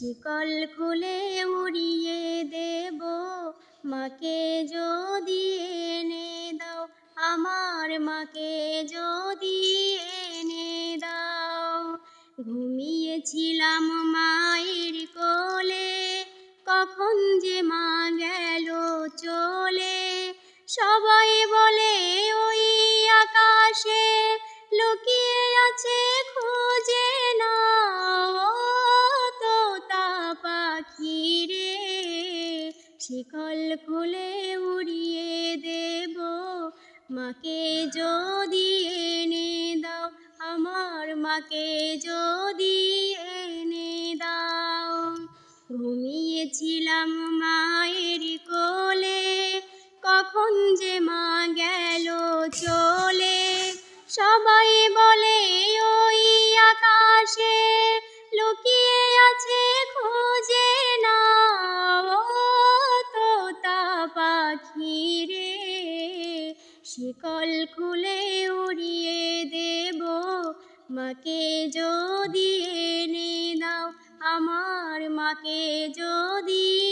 শিকল খুলে উড়িয়ে দেব। মাকে যদি এনে দাও, আমার মাকে যদি এনে দাও। ঘুমিয়েছিলাম মায়ের কোলে, কখন যে মা গেল চলে। সবাই বলে শিকল খুলে উড়িয়ে দেব। মাকে যদি এনে দাও, আমার মাকে যদি এনে দাও। ঘুমিয়েছিলাম মায়ের কোলে, কখন যে মা গেল চলে। সবাই বলে, ওই আকাশে শিকল খুলে উড়িয়ে দেব। মাকে যদি এনে দাও আমার মাকে যদি